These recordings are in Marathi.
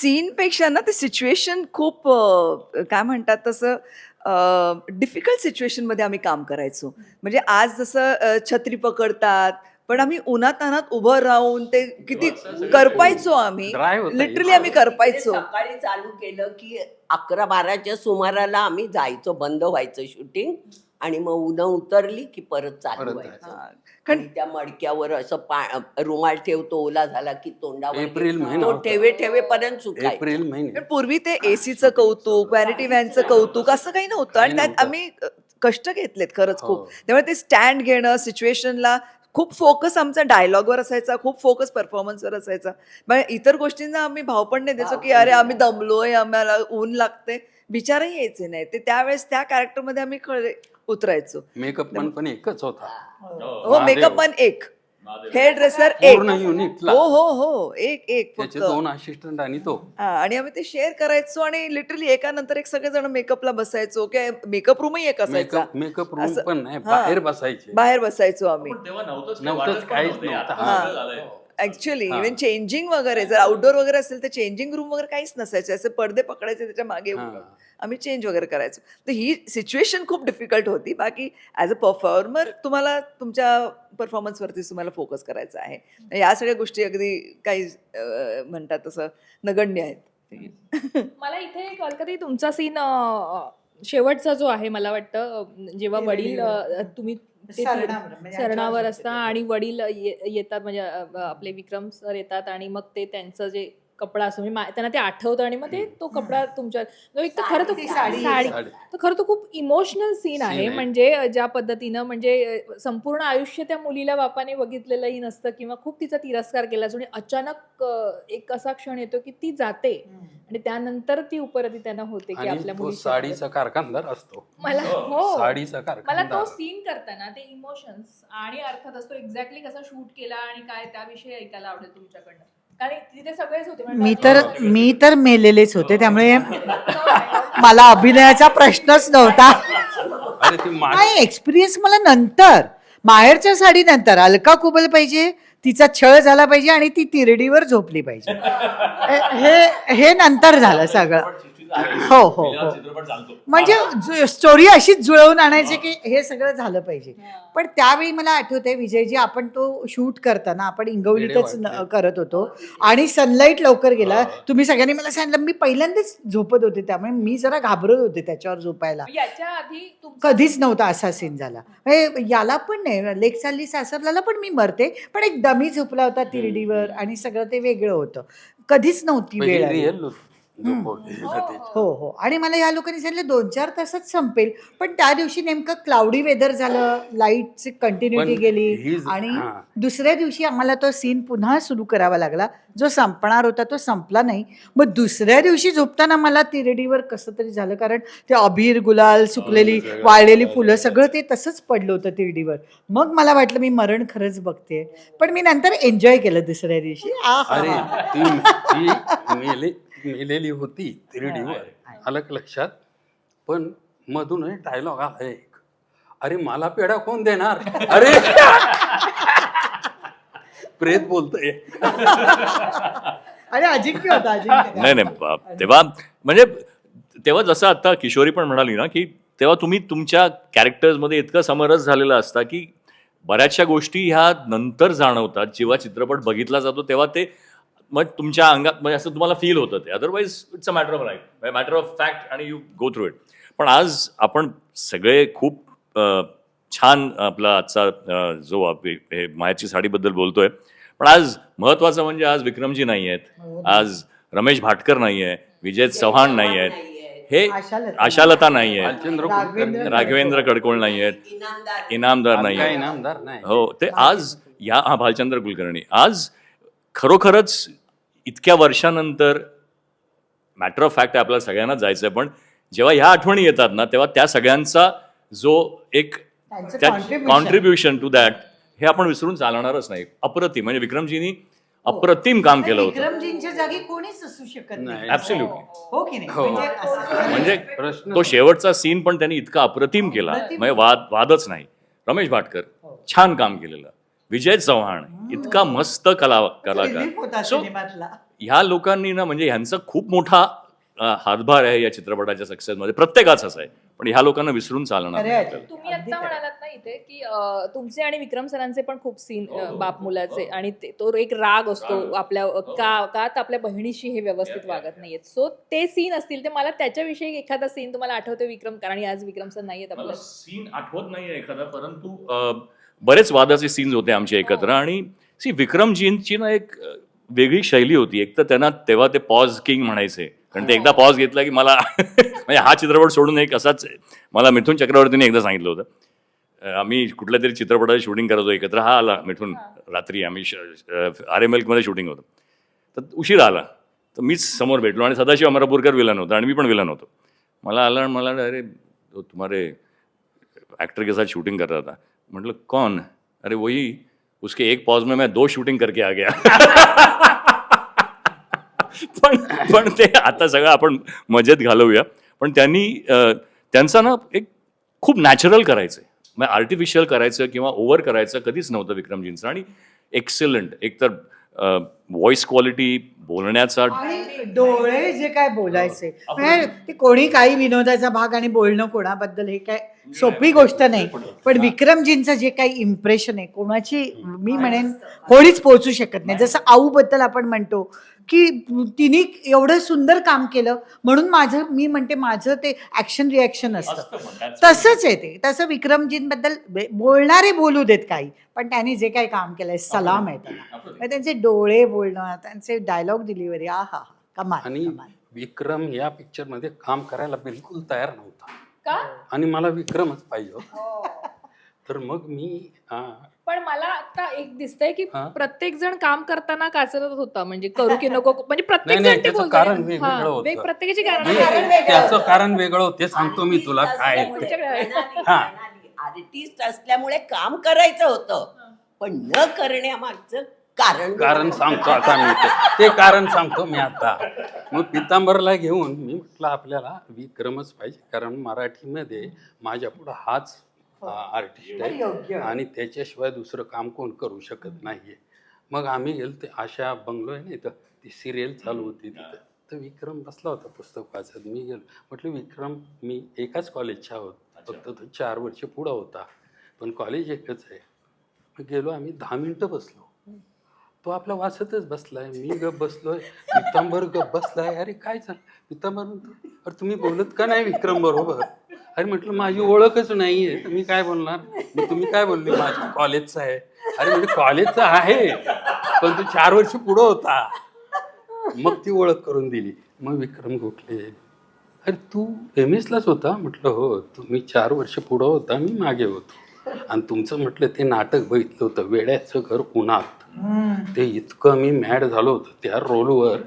सीनपेक्षा ना ते सिच्युएशन खूप अ, काय म्हणतात तसं डिफिकल्ट सिच्युएशनमध्ये आम्ही काम करायचो. म्हणजे आज जसं अ, छत्री पकडतात पण आम्ही उन्हात अनात उभं राहून ते किती करपायचो आम्ही. होतं. लिटरली आम्ही करपायचो. सकाळी चालू केलं की अकरा बाराच्या सुमाराला आम्ही जायचो बंद व्हायचं शूटिंग आणि मग उन्हा उतरली की परत चालू व्हायचं. आणि त्या मडक्यावर असं पा रुमाल ठेवतो ओला झाला की तोंडावर एप्रिल घेतो. महिना तो होता. ठेवे ठेवेपर्यंत सुकाय एप्रिल महिने. पण पूर्वी ते एसीचं कौतुक व्हॅनिटी व्हॅनचं कौतुक असं काही नव्हतं. आणि काही त्यात नव्हतं. आम्ही अ, कष्ट घेतलेत खरंच खूप. हो. त्यामुळे ते स्टँड घेणं सिच्युएशनला खूप फोकस आमचा डायलॉगवर असायचा खूप फोकस परफॉर्मन्सवर असायचा. मग इतर गोष्टींना आम्ही भाव पण नाही द्यायचो की अरे आम्ही दमलोय आम्हाला ऊन लागते विचारही यायचे नाही ते त्यावेळेस त्या कॅरेक्टरमध्ये आम्ही खरे उतरायचो. मेकअप पण पण एकच होता. हो. महादेव. मेकअप पण एक. हेअर ड्रेसर एक. पूर्ण युनिटला हो हो हो. एक एक त्याचे फक्त. दोन असिस्टंट आणि तो. हा आणि आम्ही ते शेअर करायचो आणि लिटरली एकानंतर एक सगळेजण मेकअपला बसायचो. की मेकअप रूमही एक असायचा. मेकअप मेकअप रूम असं- पण नाही हा. बाहेर बसायचे. बाहेर बसायचो आम्ही. पण तेव्हा नव्हतंच नव्हतंच, वाटच पण काहीच नव्हते. नव्हतं. आता हा. सगळं झालंय. ऍक्च्युली हा. इव्हन चेंजिंग वगैरे जर आउटडोर वगैरे असेल तर चेंजिंग रूम वगैरे काहीच नसायचे. असे पडदे पकडायचे त्याच्यामागे. आम्ही चेंज वगैरे करायचो. तर ही सिच्युएशन खूप डिफिकल्ट होती. बाकी ॲज अ परफॉर्मर तुम्हाला तुमच्या परफॉर्मन्सवरती तुम्हाला फोकस करायचा आहे. या सगळ्या गोष्टी अगदी काही म्हणतात तसं नगण्य आहेत. मला इथे कळकती तुमचा सीन शेवटचा जो आहे मला वाटतं जेव्हा वडील तुम्ही ते सरणावर, म्हणजे सरणावर याच्यावर असता आणि वडील ये- येतात म्हणजे आपले विक्रम सर येतात आणि मग ते त्यांचं जे कपडा असतो म्हणजे त्यांना ते आठवतं आणि मग ते तो कपडा तुमच्या जो एक तर खरं तर ती साडी-. तर खरं तर खूप इमोशनल सीन आहे. म्हणजे ज्या पद्धतीनं म्हणजे संपूर्ण आयुष्य त्या मुलीला बापाने बघितलेलंही नसतं किंवा खूप तिचा तिरस्कार केला असतो. आणि अचानक एक असा क्षण येतो की ती जाते. आणि त्यानंतर ती उपरती त्यांना होते की आणि आपल्या तो मुलीची साडीचा कारखानदार असतो. मला हो. साडीचा मला तो कारखानदार सीन करताना ते इमोशन्स आणि अर्थात असतो एक्झॅक्टली कसा शूट केला आणि काय त्याविषयी ऐकायला आवडेल तुमच्याकडनं. कारण तिथे सगळेच होते. म्हणजे मी तर मी तर मेलेलेच होते. त्यामुळे हो, मला अभिनयाचा प्रश्नच नव्हता. अरे ती मा- नाही एक्सपिरियन्स मला नंतर. माहेरच्या साडी नंतर अलका कुबल पाहिजे तिचा छळ झाला पाहिजे आणि ती तिरडीवर झोपली पाहिजे. हे हे नंतर झालं सगळं. हो हो हो चित्रपट चालतो म्हणजे स्टोरी अशीच जुळवून आणायची की हे सगळं झालं पाहिजे. पण त्यावेळी मला आठवतंय विजयजी आपण तो शूट करताना आपण इंगवलीतच न- वाटले. करत होतो आणि सनलाईट लवकर गेला. तुम्ही सगळ्यांनी मला सांगितलं मी पहिल्यांदाच झोपत होते त्यामुळे मी जरा घाबरत होते त्याच्यावर झोपायला. याच्या आधी तुमचा- कधीच नव्हता असा सीन झाला. म्हणजे याला पण नाही लेक चालली सासरला पण मी मरते पण एक दमी झोपला होता तिरडीवर आणि सगळं ते वेगळं होतं. कधीच नव्हती पहिली वेळ आली. रिअल. हो हो आणि मला या लोकांनी सांगितलं दोन चार तासात संपेल. पण त्या दिवशी नेमकं क्लाउडी वेदर झालं लाईटची कंटिन्युटी पण गेली ही आणि हा. दुसऱ्या दिवशी आम्हाला तो सीन पुन्हा सुरू करावा लागला. जो संपणार होता तो संपला नाही. मग दुसऱ्या दिवशी झोपताना मला तिरडीवर कसं तरी झालं कारण ते अबीर गुलाल सुकलेली सगळं. वाळलेली फुलं सगळं ते तसंच पडलं होतं तिरडीवर. मग मला वाटलं मी मरण खरंच बघते पण मी नंतर एन्जॉय केलं दुसऱ्या दिवशी. आ हा अरे हा. ती ती मेले मेलेली होती तिरडीवर आलं लक्षात? पण मधून डायलॉग आला एक. अरे मला पेढा कोण देणार? अरे! प्रेत बोलतोय. आणि अजिंक्य होता अजिंक्य. नाही नाही. तेव्हा म्हणजे तेव्हा जसं आता किशोरी पण म्हणाली ना की तेव्हा तुम्ही तुमच्या कॅरेक्टर्समध्ये इतकं समरस झालेला असता की बऱ्याचशा गोष्टी ह्या नंतर जाणवतात. जेव्हा चित्रपट बघितला जातो तेव्हा ते मग तुमच्या अंगात म्हणजे असं तुम्हाला फील होतं ते. Otherwise it's a matter of life matter of fact आणि यू गो थ्रू इट पण आज आपण सगळे खूप छान आपला आजचा जो आप- हे मायाची साडीबद्दल बोलतोय. पण आज महत्वाचं म्हणजे आज विक्रमजी नाही आहेत आज रमेश भाटकर नाही आहे विजय चव्हाण नाही आहेत हे आशालता. नाही आहेत राघवेंद्र कडकोळ नाही आहेत इनामदार. नाही आहेत इनामदार? नाही. हो ते आज या हा भालचंद्र कुलकर्णी. आज खरोखरच इतक्या वर्षानंतर मॅटर ऑफ फॅक्ट आपल्याला सगळ्यांना जायचं आहे पण जेव्हा ह्या आठवणी येतात ना तेव्हा त्या सगळ्यांचा जो एक. कॉन्ट्रीब्युशन टू दॅट हे आपण विसरून चालणारच नाही. अप्रतिम. म्हणजे विक्रमजींनी अप्रतिम काम केलं होतं. विक्रमजींच्या जागी कोणीच असू शकत नाही. ऍब्सोल्युटली हो की नाही? हो. म्हणजे असं- म्हणजे प्रश्न तो शेवटचा सीन पण त्यांनी इतका अप्रतिम केला. म्हणजे वाद वादच नाही. रमेश भाटकर हो. छान काम केलेलं. विजय चव्हाण इतका मस्त कला कलाकार. सो सिनेमातला. ह्या लोकांनी ना म्हणजे ह्यांचा खूप मोठा हातभार आहे या चित्रपटाच्या सक्सेसमध्ये प्रत्येकाचाच आहे पण ह्या लोकांना विसरून चालणार. आपल्याला. तुम्ही आता म्हणालात ना इथे की तुमचे आणि विक्रम सरांचे पण खूप सीन बाप मुलाचे आणि ते- तो एक राग असतो आपल्या का का तर आपल्या बहिणीशी हे व्यवस्थित वागत नाहीयेत. सो ते सीन असतील ते मला त्याच्याविषयी एखादा सीन तुम्हाला आठवतो विक्रम? कारण आज विक्रम सर नाहीयेत मला आपल्या सीन आठवत नाहीये एखादा परंतु बरेच वादाचे सीन्स होते आमचे एकत्र आणि सी विक्रमजींची ना एक वेगळी शैली होती. एक तर त्यांना तेव्हा ते पॉज किंग म्हणायचे. कारण ते एकदा पॉज घेतला की मला म्हणजे हा चित्रपट सोडून एक असाच मला मिथून चक्रवर्तीने एकदा सांगितलं होतं. आम्ही कुठल्या तरी चित्रपटाचं शूटिंग करत एकत्र. हा आला मिथून रात्री आम्ही आर एम एलमध्ये शूटिंग होतं. तर उशीर आला. तर मीच समोर भेटलो आणि सदाशिव अमरापूरकर विलन होता आणि मी पण विलन होतो. मला आला आणि मला अरे तो तुम्हारे एक्टर के साथ शूटिंग कर रहा था. मतलब कौन? अरे वही उसके एक पॉज में मैं दो शूटिंग करके आ गया. पण पण ते आता सगळं आपण मजेत घालवूया. पण त्यांनी त्यांचा ना एक खूप नॅचरल करायचं म्हणजे आर्टिफिशियल करायचं किंवा ओव्हर करायचं कधीच नव्हतं विक्रमजींचं. आणि एक्सेलंट एकतर व्हॉइस क्वालिटी बोलण्याचा आणि डोळे जे काय बोलायचे. म्हणजे ते कोणी काही विनोदाचा भाग आणि बोलणं कोणाबद्दल हे काय सोपी गोष्ट नाही पण विक्रमजींचं जे काही इम्प्रेशन आहे कोणाची मी म्हणेन कोणीच पोहोचू शकत नाही. जसं आऊ बद्दल आपण म्हणतो की तिने एवढं सुंदर काम केलं म्हणून माझं मी म्हणते माझं ते ऍक्शन रिॲक्शन असतं. तसंच आहे ते. तसं विक्रमजींबद्दल बोलणारे बोलू देत काही पण त्यांनी जे काही काम केलंय सलाम आहे त्यांना. म्हणजे त्यांचे डोळे बोलणं त्यांचे डायलॉग डिलिव्हरी आ हा कमाल आणि. विक्रम या पिक्चरमध्ये काम करायला बिलकुल तयार नव्हता. का? आणि मला विक्रमच पाहिजे होता. तर मग मी हा, पण मला आता एक दिसतंय की हा? प्रत्येक जण काम करताना काचरत होता म्हणजे करू की नको म्हणजे प्रत्येक नाही, नाही, जण ते त्याचं बोलतोय. कारण वेगवेगळं हा, होतं. वेग- प्रत्येकाची कारण वेगळी. त्याचं कारण वेगळं होतं ते सांगतो मी तुला काय आहे ते. तुमच्याकडे हा. आर्टिस्ट असल्यामुळे काम करायचं होतं पण न करण्यामागचं कारण कारण सांगतो आता मी ते. ते कारण सांगतो मी आता मग पितांबरला घेऊन मी म्हटलं आपल्याला विक्रमच पाहिजे कारण मराठीमध्ये माझ्या पुढं हाच आर्टिस्ट आहे. आणि त्याच्याशिवाय दुसरं काम कोण करू शकत नाहीये. मग आम्ही गेलो ते आशा बंगलो आहे ना इथं ती सिरियल चालू होती तिथं. तर विक्रम बसला होता पुस्तक वाचत. मी गेलो. म्हटलं विक्रम मी एकाच कॉलेजच्या आहोत. फक्त तो चार वर्ष पुढं होता. पण कॉलेज एकच आहे. मग गेलो आम्ही दहा मिनटं बसलो. तो आपला वाचतच बसलाय. मी गप बसलोय. पितांबर गप बसलाय. अरे काय झालं? पितांबर म्हणतो अरे तुम्ही बोलत का नाही विक्रम बरोबर? अरे म्हटलं माझी ओळखच नाहीये. तर मी काय बोलणार? मग तुम्ही काय बोलले? माझ्या कॉलेजचं आहे. अरे म्हणजे कॉलेजचं आहे पण तो चार वर्ष पुढं होता. मग ती ओळख करून दिली. मग विक्रम गोखले अरे तू एम एसलाच होता? म्हटलं हो तुम्ही चार वर्ष पुढं होता मी मागे होतो. आणि तुमचं म्हटलं ते नाटक बघितलं होतं वेड्याचं घर उन्हात. ते इतकं मी मॅड झालो होतो त्या रोलवर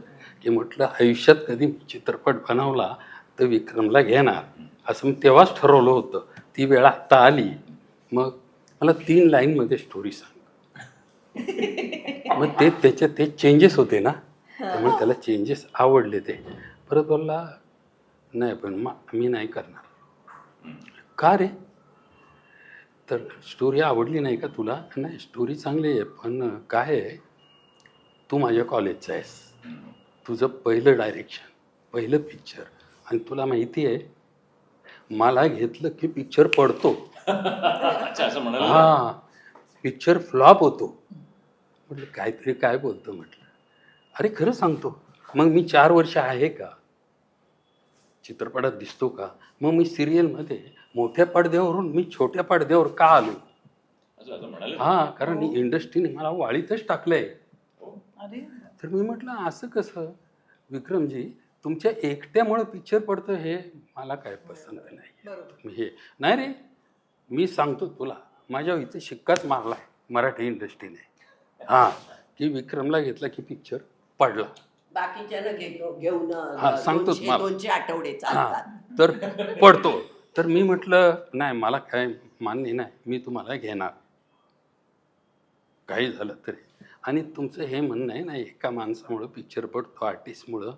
की म्हटलं आयुष्यात कधी चित्रपट बनवला तर विक्रमला घेणार. असं मी तेव्हाच ठरवलं होतं. ती वेळ आत्ता आली. मग मला तीन लाईनमध्ये स्टोरी सांग. मग ते त्याचे ते चेंजेस होते ना. त्यामुळे त्याला चेंजेस आवडले ते. परत बोलला नाही पण मग मी नाही करणार. का रे? तर स्टोरी आवडली नाही का तुला? नाही स्टोरी चांगली आहे पण काय आहे? तू माझ्या कॉलेजचा आहेस. तुझं पहिलं डायरेक्शन पहिलं पिक्चर आणि तुला माहिती आहे मला घेतलं की पिक्चर पडतो. अच्छा असं म्हणाल हा. पिक्चर फ्लॉप होतो. म्हटलं काहीतरी काय बोलतो म्हटलं. अरे खरं सांगतो. मग मी चार वर्ष आहे का? चित्रपटात दिसतो का? मग मी सिरियलमध्ये मोठ्या पडद्यावरून मी छोट्या पडद्यावर का आलो असं असं म्हणाले हा कारण इंडस्ट्रीने मला वाळीतच टाकलंय. तर मी म्हटलं असं कसं? विक्रमजी तुमच्या एकट्यामुळे पिक्चर पडतं हे मला काय पसंत नाही हे नाही रे मी सांगतो तुला माझ्या इथे शिक्काच मारलाय मराठी इंडस्ट्रीने. हा की विक्रमला घेतला की पिक्चर पडला. घेऊन हा, सांगतो आठवडे हा तर पडतो. तर मी म्हटलं नाही मला काय मान्य नाही मी तुम्हाला घेणार. काही झालं तरी. आणि तुमचं हे म्हणणं आहे ना एका माणसामुळं पिक्चर पडतो आर्टिस्टमुळं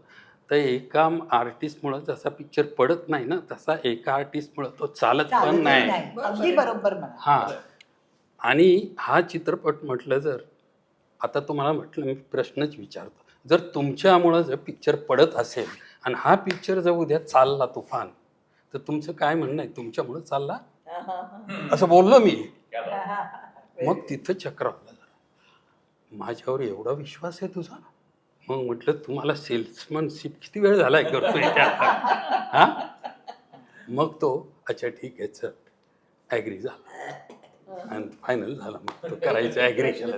तर एका आर्टिस्टमुळं जसा पिक्चर पडत नाही ना तसा एका आर्टिस्टमुळं तो चालत पण नाही. अगदी बरोबर म्हणा. हा. आणि हा चित्रपट म्हटलं जर आता तुम्हाला म्हटलं मी प्रश्नच विचारतो. जर तुमच्यामुळं जर पिक्चर पडत असेल आणि हा पिक्चर जर उद्या चालला तुफान तर तुमचं काय म्हणणं आहे? तुमच्यामुळं चालला? असं बोललो मी. मग तिथं चक्रावलं. माझ्यावर एवढा विश्वास आहे तुझा? मग म्हटलं तुम्हाला सेल्समनशिप किती वेळ झालाय करतोय त्या हा? मग तो अच्छा ठीक आहे चल. ॲग्री झाला. आणि फायनल झाला मग. तो करायचं ॲग्री केलं